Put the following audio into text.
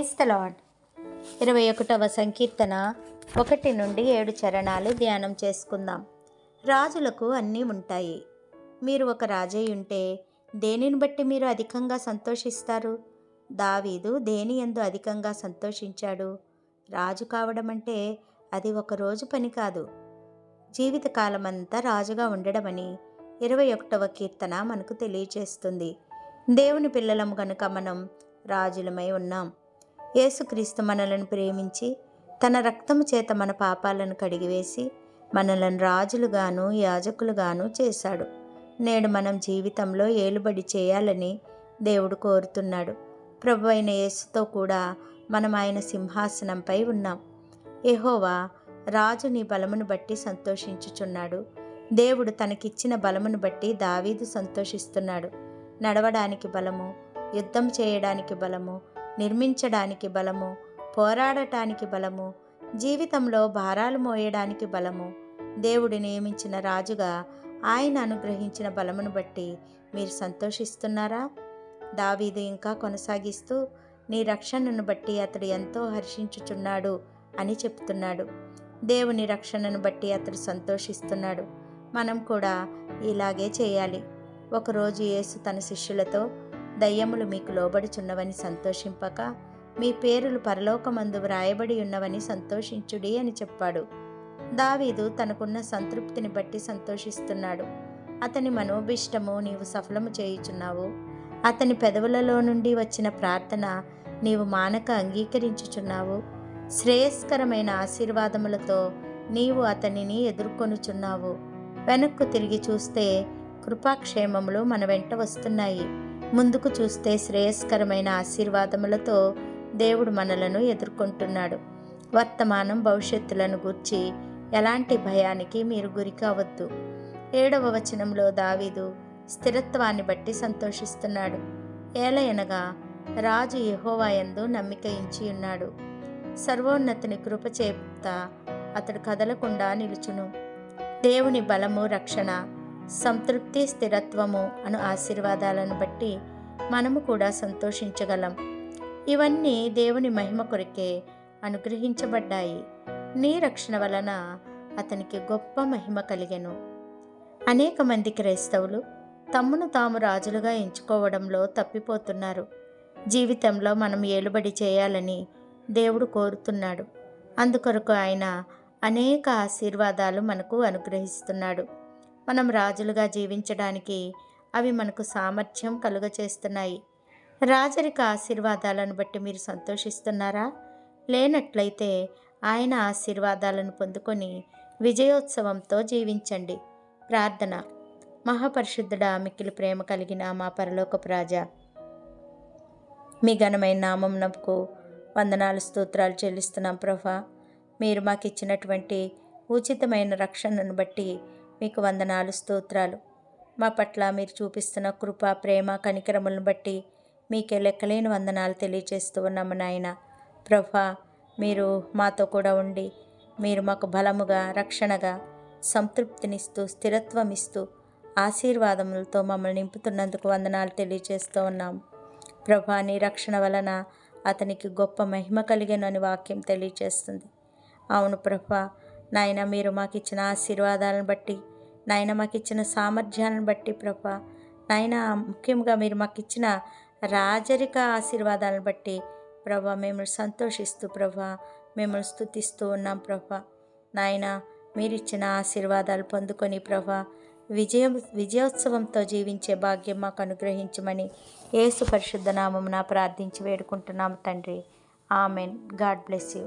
Praise the lord ఇరవై ఒకటవ సంకీర్తన ఒకటి నుండి ఏడు చరణాలు ధ్యానం చేసుకుందాం. రాజులకు అన్నీ ఉంటాయి. మీరు ఒక రాజై ఉంటే దేనిని బట్టి మీరు అధికంగా సంతోషిస్తారు? దావీదు దేని ఎందు అధికంగా సంతోషించాడు? రాజు కావడం అంటే అది ఒక రోజు పని కాదు. జీవితకాలమంతా రాజుగా ఉండడమని ఇరవై ఒకటవ కీర్తన మనకు తెలియచేస్తుంది. దేవుని పిల్లలం గనుక మనం రాజులమై ఉన్నాం. యేసుక్రీస్తు మనలను ప్రేమించి తన రక్తము చేత మన పాపాలను కడిగివేసి మనలను రాజులుగాను యాజకులుగాను చేశాడు. నేడు మనం జీవితంలో ఏలుబడి చేయాలని దేవుడు కోరుతున్నాడు. ప్రభు అయిన యేసుతో కూడా మనం ఆయన సింహాసనంపై ఉన్నాం. ఎహోవా రాజు నీ బలమును బట్టి సంతోషించుచున్నాడు. దేవుడు తనకిచ్చిన బలమును బట్టి దావీదు సంతోషిస్తున్నాడు. నడవడానికి బలము యుద్ధం చేయడానికి బలము నిర్మించడానికి బలము పోరాడటానికి బలము జీవితంలో భారాలు మోయడానికి బలము. దేవుడు నియమించిన రాజుగా ఆయన అనుగ్రహించిన బలమును బట్టి మీరు సంతోషిస్తున్నారా? దావీదు ఇంకా కొనసాగిస్తూ నీ రక్షణను బట్టి అతడు ఎంతో హర్షించుచున్నాడు అని చెప్తున్నాడు. దేవుని రక్షణను బట్టి అతడు సంతోషిస్తున్నాడు. మనం కూడా ఇలాగే చేయాలి. ఒకరోజు యేసు తన శిష్యులతో దయ్యములు మీకు లోబడుచున్నవని సంతోషింపక మీ పేరులు పరలోకమందు వ్రాయబడి ఉన్నవని సంతోషించుడి అని చెప్పాడు. దావీదు తనకున్న సంతృప్తిని బట్టి సంతోషిస్తున్నాడు. అతని మనోభిష్టము నీవు సఫలము చేయుచున్నావు. అతని పెదవులలో నుండి వచ్చిన ప్రార్థన నీవు మానక అంగీకరించుచున్నావు. శ్రేయస్కరమైన ఆశీర్వాదములతో నీవు అతనిని ఎదుర్కొనుచున్నావు. వెనక్కు తిరిగి చూస్తే కృపాక్షేమములు మన వెంట వస్తున్నాయి. ముందుకు చూస్తే శ్రేయస్కరమైన ఆశీర్వాదములతో దేవుడు మనలను ఎదుర్కొంటున్నాడు. వర్తమానం భవిష్యత్తులను గూర్చి ఎలాంటి భయానికి మీరు గురి కావద్దు. ఏడవ వచనంలో దావీదు స్థిరత్వాన్ని బట్టి సంతోషిస్తున్నాడు. ఏలయనగా రాజు యహోవాయందు నమ్మిక ఇంచి ఉన్నాడు. సర్వోన్నతిని కృప అతడు కదలకుండా నిలుచును. దేవుని బలము రక్షణ సంతృప్తి స్థిరత్వము అను ఆశీర్వాదాలను బట్టి మనము కూడా సంతోషించగలం. ఇవన్నీ దేవుని మహిమ కొరకే అనుగ్రహించబడ్డాయి. నీ రక్షణ వలన అతనికి గొప్ప మహిమ కలిగెను. అనేక మంది క్రైస్తవులు తమ్మును తాము రాజులుగా ఎంచుకోవడంలో తప్పిపోతున్నారు. జీవితంలో మనం ఏలుబడి చేయాలని దేవుడు కోరుతున్నాడు. అందుకొరకు ఆయన అనేక ఆశీర్వాదాలు మనకు అనుగ్రహిస్తున్నాడు. మనం రాజులుగా జీవించడానికి అవి మనకు సామర్థ్యం కలుగచేస్తున్నాయి. రాజరిక ఆశీర్వాదాలను బట్టి మీరు సంతోషిస్తున్నారా? లేనట్లయితే ఆయన ఆశీర్వాదాలను పొందుకొని విజయోత్సవంతో జీవించండి. ప్రార్థన. మహాపరిశుద్ధుడా మిక్కిలి ప్రేమ కలిగిన మా పరలోకపు రాజా మీ ఘనమైన నామంనకు వందనాలు స్తోత్రాలు చెల్లిస్తున్నాం ప్రభా. మీరు మాకు ఇచ్చినటువంటి ఉచితమైన రక్షణను బట్టి మీకు వందనాలు స్తోత్రాలు. మా పట్ల మీరు చూపిస్తున్న కృప ప్రేమ కనికరములను బట్టి మీకే లెక్కలేని వందనాలు తెలియజేస్తూ ఉన్నాము నాయన. ప్రభా మీరు మాతో కూడా ఉండి మీరు మాకు బలముగా రక్షణగా సంతృప్తినిస్తూ స్థిరత్వం ఇస్తూ ఆశీర్వాదములతో మమ్మల్ని నింపుతున్నందుకు వందనాలు తెలియజేస్తూ ఉన్నాం. ప్రభా నీ రక్షణ వలన అతనికి గొప్ప మహిమ కలిగనని వాక్యం తెలియజేస్తుంది. అవును ప్రభా నాయన మీరు మాకు ఇచ్చిన ఆశీర్వాదాలను బట్టి నాయన మాకు ఇచ్చిన సామర్థ్యాలను బట్టి ప్రభా. నాయన ముఖ్యంగా మీరు మాకు ఇచ్చిన రాజరిక ఆశీర్వాదాలను బట్టి ప్రభా మేము సంతోషిస్తూ ప్రభా మిమ్మల్ని స్థుతిస్తూ ఉన్నాం ప్రభా. నాయన మీరిచ్చిన ఆశీర్వాదాలు పొందుకొని ప్రభా విజయం విజయోత్సవంతో జీవించే భాగ్యం మాకు అనుగ్రహించమని యేసు పరిశుద్ధ నామమున ప్రార్థించి వేడుకుంటున్నాము తండ్రి. ఆమెన్. God bless you.